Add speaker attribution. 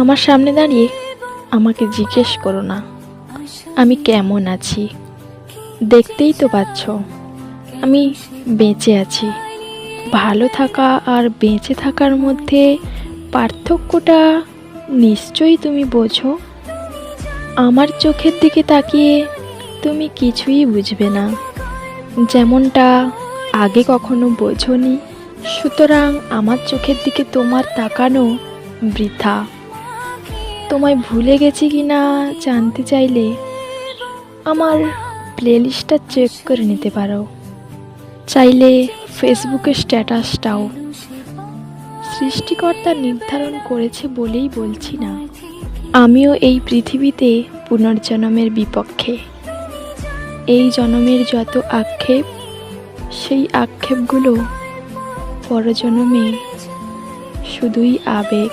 Speaker 1: আমার সামনে দাঁড়িয়ে আমাকে জিজ্ঞেস করো না। আমি কেমন আছি? দেখতেই তো পাচ্ছ, আমি বেঁচে আছি। ভালো থাকা আর বেঁচে থাকার মধ্যে পার্থক্যটা নিশ্চয়ই তুমি বোঝো। আমার চোখের দিকে তাকিয়ে তুমি কিছুই বুঝবে না। যেমনটা আগে কখনো বোঝনি, সুতরাং আমার চোখের দিকে তোমার তাকানো বৃথা। তোমায় ভুলে গেছি কি না জানতে চাইলে আমার প্লেলিস্টটা চেক করে নিতে পারো। চাইলে ফেসবুকের স্ট্যাটাসটাও সৃষ্টিকর্তা নির্ধারণ করেছে বলেই বলছি না। আমিও এই পৃথিবীতে পুনর্জন্মের বিপক্ষে। এই জন্মের যত আক্ষেপ, সেই আক্ষেপগুলো পরজন্মে শুধুই আবেগ।